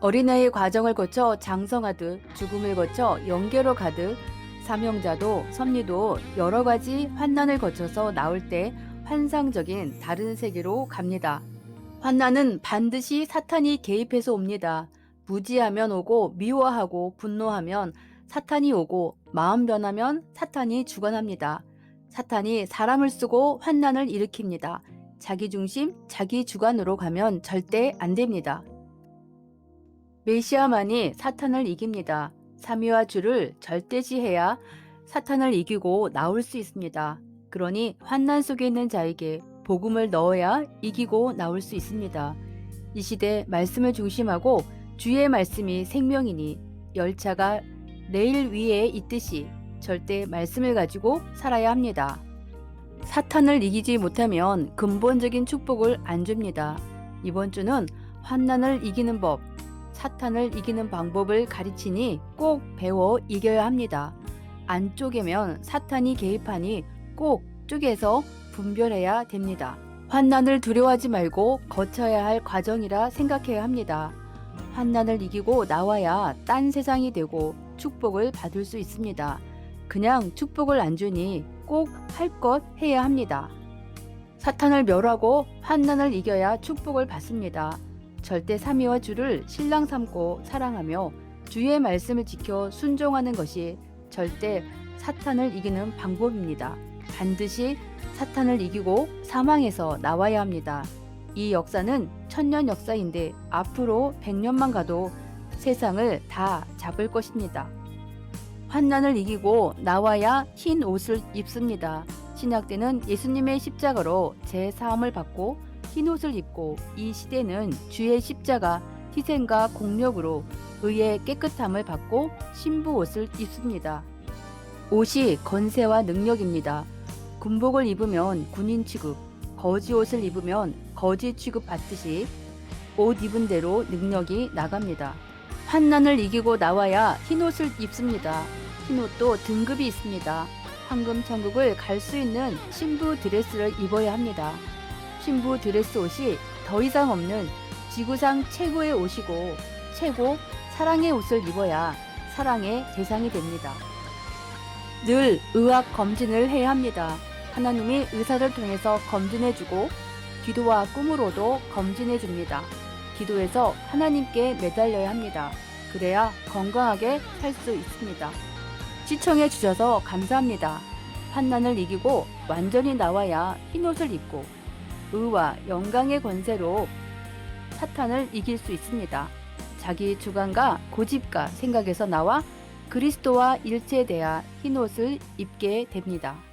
어린아이의 과정을 거쳐 장성하듯 죽음을 거쳐 영계로 가듯 사명자도 섭리도 여러 가지 환난을 거쳐서 나올 때 환상적인 다른 세계로 갑니다. 환난은 반드시 사탄이 개입해서 옵니다. 무지하면 오고 미워하고 분노하면 사탄이 오고 마음 변하면 사탄이 주관합니다. 사탄이 사람을 쓰고 환난을 일으킵니다. 자기 중심, 자기 주관으로 가면 절대 안 됩니다. 메시아만이 사탄을 이깁니다. 삼위와 주를 절대시해야 사탄을 이기고 나올 수 있습니다. 그러니 환난 속에 있는 자에게 복음을 넣어야 이기고 나올 수 있습니다. 이 시대 말씀을 중심하고 주의 말씀이 생명이니 열차가 레일 위에 있듯이 절대 말씀을 가지고 살아야 합니다. 사탄을 이기지 못하면 근본적인 축복을 안 줍니다. 이번 주는 환난을 이기는 법, 사탄을 이기는 방법을 가르치니 꼭 배워 이겨야 합니다. 안 쪼개면 사탄이 개입하니 꼭 쪼개서 분별해야 됩니다. 환난을 두려워하지 말고 거쳐야 할 과정이라 생각해야 합니다. 환난을 이기고 나와야 딴 세상이 되고 축복을 받을 수 있습니다. 그냥 축복을 안 주니 꼭 할 것 해야 합니다. 사탄을 멸하고 환난을 이겨야 축복을 받습니다. 절대 삼위와 주를 신랑 삼고 사랑하며 주의 말씀을 지켜 순종하는 것이 절대 사탄을 이기는 방법입니다. 반드시 사탄을 이기고 사망에서 나와야 합니다. 이 역사는 천년 역사인데 앞으로 백년만 가도 세상을 다 잡을 것입니다. 환난을 이기고 나와야 흰 옷을 입습니다. 신약 때는 예수님의 십자가로 제 사함을 받고 흰 옷을 입고 이 시대는 주의 십자가 희생과 공력으로 의의 깨끗함을 받고 신부 옷을 입습니다. 옷이 건세와 능력입니다. 군복을 입으면 군인 취급, 거지 옷을 입으면 거지 취급 받듯이 옷 입은 대로 능력이 나갑니다. 환난을 이기고 나와야 흰 옷을 입습니다. 흰 옷도 등급이 있습니다. 황금 천국을 갈 수 있는 신부 드레스를 입어야 합니다. 신부 드레스 옷이 더 이상 없는 지구상 최고의 옷이고 최고 사랑의 옷을 입어야 사랑의 대상이 됩니다. 늘 의학 검진을 해야 합니다. 하나님이 의사를 통해서 검진해주고 기도와 꿈으로도 검진해줍니다. 기도해서 하나님께 매달려야 합니다. 그래야 건강하게 살 수 있습니다. 시청해 주셔서 감사합니다. 환난을 이기고 완전히 나와야 흰옷을 입고 의와 영광의 권세로 사탄을 이길 수 있습니다. 자기 주관과 고집과 생각에서 나와 그리스도와 일체돼야 흰옷을 입게 됩니다.